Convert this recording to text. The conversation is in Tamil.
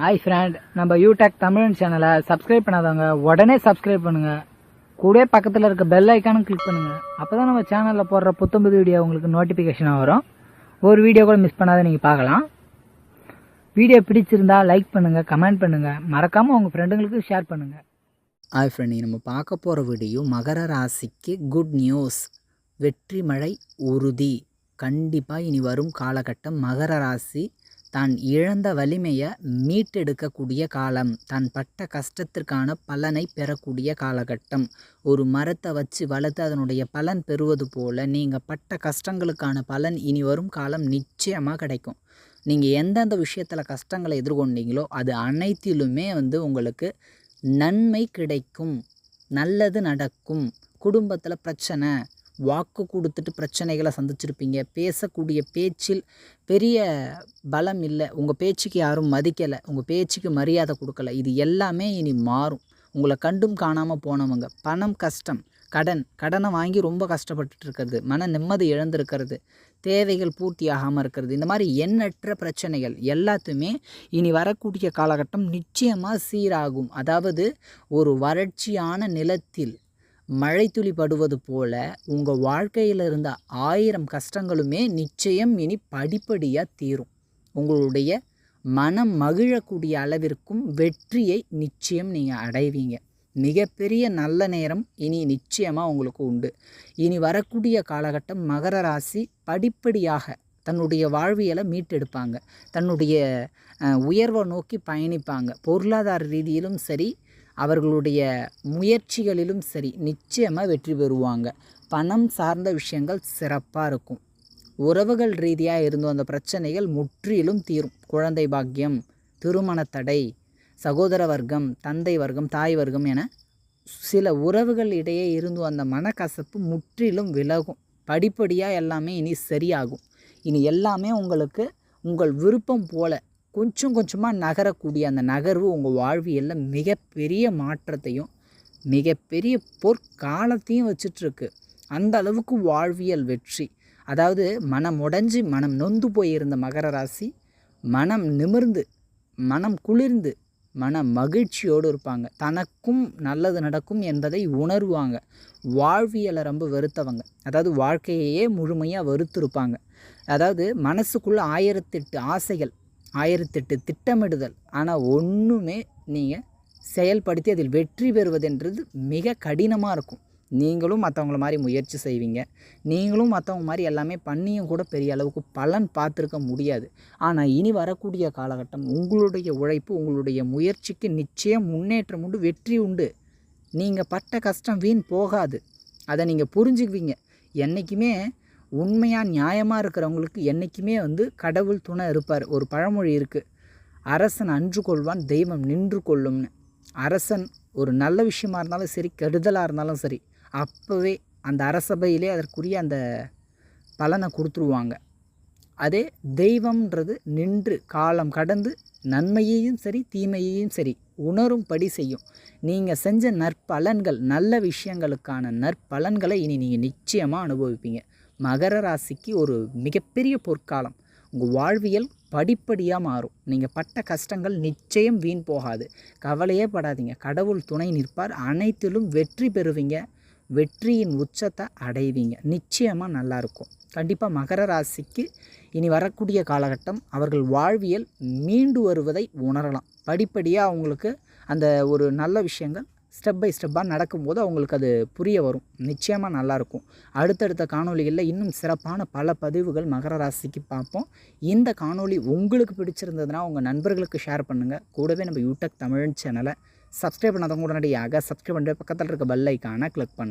ஹாய் ஃப்ரெண்ட் நம்ம யூடெக் தமிழ் சேனலை சப்ஸ்கிரைப் பண்ணாதவங்க உடனே சப்ஸ்கிரைப் பண்ணுங்க. கூட பக்கத்தில் இருக்க பெல் ஐக்கானும் கிளிக் பண்ணுங்க. அப்பதான் நம்ம சேனலில் போடுற புத்தம்புது வீடியோ உங்களுக்கு நோட்டிஃபிகேஷனாக வரும். ஒரு வீடியோ கூட மிஸ் பண்ணாத நீங்கள் பார்க்கலாம். வீடியோ பிடிச்சிருந்தா லைக் பண்ணுங்கள் கமெண்ட் பண்ணுங்கள் மறக்காமல் உங்கள் ஃப்ரெண்டுங்களுக்கு ஷேர் பண்ணுங்கள் ஹாய் ஃப்ரெண்ட் நம்ம பார்க்க போகிற வீடியோ மகர ராசிக்கு குட் நியூஸ் வெற்றி மழை உறுதி. கண்டிப்பாக இனி வரும் காலகட்டம் மகர ராசி. தான் இழந்த வலிமையை மீட்டெடுக்கக்கூடிய காலம் தான் பட்ட கஷ்டத்திற்கான பலனை பெறக்கூடிய காலகட்டம். ஒரு மரத்தை வச்சு வளர்த்து அதனுடைய பலன் பெறுவது போல் நீங்கள் பட்ட கஷ்டங்களுக்கான பலன் இனி வரும் காலம் நிச்சயமாக கிடைக்கும். நீங்கள் எந்தெந்த விஷயத்தில் கஷ்டங்களை எதிர்கொண்டீங்களோ அது அனைத்திலுமே வந்து உங்களுக்கு நன்மை கிடைக்கும் நல்லது நடக்கும். குடும்பத்தில் பிரச்சனை வாக்கு கொடுத்துட்டு பிரச்சனைகளை சந்திச்சிருப்பீங்க. பேசக்கூடிய பேச்சில் பெரிய பலம் இல்லை. உங்கள் பேச்சுக்கு யாரும் மதிக்கலை. உங்கள் பேச்சுக்கு மரியாதை கொடுக்கல. இது எல்லாமே இனி மாறும். உங்களை கண்டும் காணாமல் போனவங்க. பணம் கஷ்டம். கடன். கடனை வாங்கி ரொம்ப கஷ்டப்பட்டுட்டு இருக்கிறது. மன நிம்மதி இழந்திருக்கிறது. தேவைகள் பூர்த்தி ஆகாமல் இருக்கிறது. இந்த மாதிரி எண்ணற்ற பிரச்சனைகள் எல்லாத்தையுமே இனி வரக்கூடிய காலகட்டம் நிச்சயமாக சீராகும். அதாவது ஒரு வறட்சியான நிலத்தில் மழை துளி படுவது போல உங்கள் வாழ்க்கையில் இருந்த ஆயிரம் கஷ்டங்களுமே நிச்சயம் இனி படிப்படியாக தீரும். உங்களுடைய மனம் மகிழக்கூடிய அளவிற்கும் வெற்றியை நிச்சயம் நீங்கள் அடைவீங்க. மிகப்பெரிய நல்ல நேரம் இனி நிச்சயமாக உங்களுக்கு உண்டு. இனி வரக்கூடிய காலகட்டம் மகர ராசி படிப்படியாக தன்னுடைய வாழ்வியலை மீட்டெடுப்பாங்க. தன்னுடைய உயர்வை நோக்கி பயணிப்பாங்க. பொருளாதார ரீதியிலும் சரி அவர்களுடைய முயற்சிகளிலும் சரி நிச்சயமாக வெற்றி பெறுவாங்க. பணம் சார்ந்த விஷயங்கள் சிறப்பாக இருக்கும். உறவுகள் ரீதியாக இருந்தும் அந்த பிரச்சனைகள் முற்றிலும் தீரும். குழந்தை பாக்கியம் திருமண தடை சகோதர வர்க்கம் தந்தை வர்க்கம் தாய் வர்க்கம் என சில உறவுகள் இடையே இருந்தும் அந்த மனக்கசப்பு முற்றிலும் விலகும். படிப்படியாக எல்லாமே இனி சரியாகும். இனி எல்லாமே உங்களுக்கு உங்கள் விருப்பம் போல கொஞ்சம் கொஞ்சமாக நகரக்கூடிய அந்த நகர்வு உங்கள் வாழ்வியலில் மிகப்பெரிய மாற்றத்தையும் மிகப்பெரிய பொற்காலத்தையும் வச்சிட்ருக்கு. அந்த அளவுக்கு வாழ்வியல் வெற்றி. அதாவது மனம் உடஞ்சி மனம் நொந்து போயிருந்த மகர ராசி மனம் நிமிர்ந்து மனம் குளிர்ந்து மன மகிழ்ச்சியோடு இருப்பாங்க. தனக்கும் நல்லது நடக்கும் என்பதை உணர்வாங்க. வாழ்வியலை ரொம்ப வெறுத்தவங்க. அதாவது வாழ்க்கையையே முழுமையாக வெறுத்திருப்பாங்க. அதாவது மனசுக்குள்ள ஆயிரத்தெட்டு ஆசைகள் ஆயிரத்தெட்டு திட்டமிடுதல். ஆனால் ஒன்றுமே நீங்கள் செயல்படுத்தி அதில் வெற்றி பெறுவதென்றது மிக கடினமாக இருக்கும். நீங்களும் மற்றவங்கள மாதிரி முயற்சி செய்வீங்க. நீங்களும் மற்றவங்க மாதிரி எல்லாமே பண்ணியும் கூட பெரிய அளவுக்கு பலன் பார்த்துருக்க முடியாது. ஆனால் இனி வரக்கூடிய காலகட்டம் உங்களுடைய உழைப்பு உங்களுடைய முயற்சிக்கு நிச்சயம் முன்னேற்றம் உண்டு வெற்றி உண்டு. நீங்கள் பட்ட கஷ்டம் வீண் போகாது. அதை நீங்கள் புரிஞ்சுக்குவீங்க. என்றைக்குமே உண்மையாக நியாயமாக இருக்கிறவங்களுக்கு என்றைக்குமே வந்து கடவுள் துணை இருப்பார். ஒரு பழமொழி இருக்குது அரசன் அன்று கொள்வான் தெய்வம் நின்று கொள்ளும்னு. அரசன் ஒரு நல்ல விஷயமா இருந்தாலும் சரி கெடுதலாக இருந்தாலும் சரி அப்போவே அந்த அரசபையிலே அதற்குரிய அந்த பலனை கொடுத்துருவாங்க. அதே தெய்வம்ன்றது நின்று காலம் கடந்து நன்மையையும் சரி தீமையையும் சரி உணரும்படி செய்யும். நீங்கள் செஞ்ச நற்பலன்கள் நல்ல விஷயங்களுக்கான நற்பலன்களை இனி நீங்கள் நிச்சயமாக அனுபவிப்பீங்க. மகர ராசிக்கு ஒரு மிகப்பெரிய பொற்காலம். உங்கள் வாழ்வியல் படிப்படியாக மாறும். நீங்கள் பட்ட கஷ்டங்கள் நிச்சயம் வீண் போகாது. கவலையே படாதீங்க. கடவுள் துணை நிற்பார். அனைத்திலும் வெற்றி பெறுவீங்க. வெற்றியின் உச்சத்தை அடைவீங்க. நிச்சயமாக நல்லாயிருக்கும் கண்டிப்பாக மகர ராசிக்கு இனி வரக்கூடிய காலகட்டம் அவர்கள் வாழ்வியல் மீண்டு வருவதை உணரலாம். படிப்படியாக அவங்களுக்கு அந்த ஒரு நல்ல விஷயங்கள் ஸ்டெப் பை ஸ்டெப்பாக நடக்கும்போது அவங்களுக்கு அது புரிய வரும். நிச்சயமாக நல்லாயிருக்கும் அடுத்தடுத்த காணொளிகளில் இன்னும் சிறப்பான பல பதிவுகள் மகர ராசிக்கு பார்ப்போம். இந்த காணொளி உங்களுக்கு பிடிச்சிருந்ததுன்னா உங்கள் நண்பர்களுக்கு ஷேர் பண்ணுங்கள் கூடவே நம்ம யூடியூப் தமிழ் சேனலை சப்ஸ்கிரைப் பண்ணாதவங்க உடனடியாக சப்ஸ்கிரைப் பண்ணுற பக்கத்தில் இருக்க பெல் ஐக்கானை கிளிக் பண்ணுங்கள்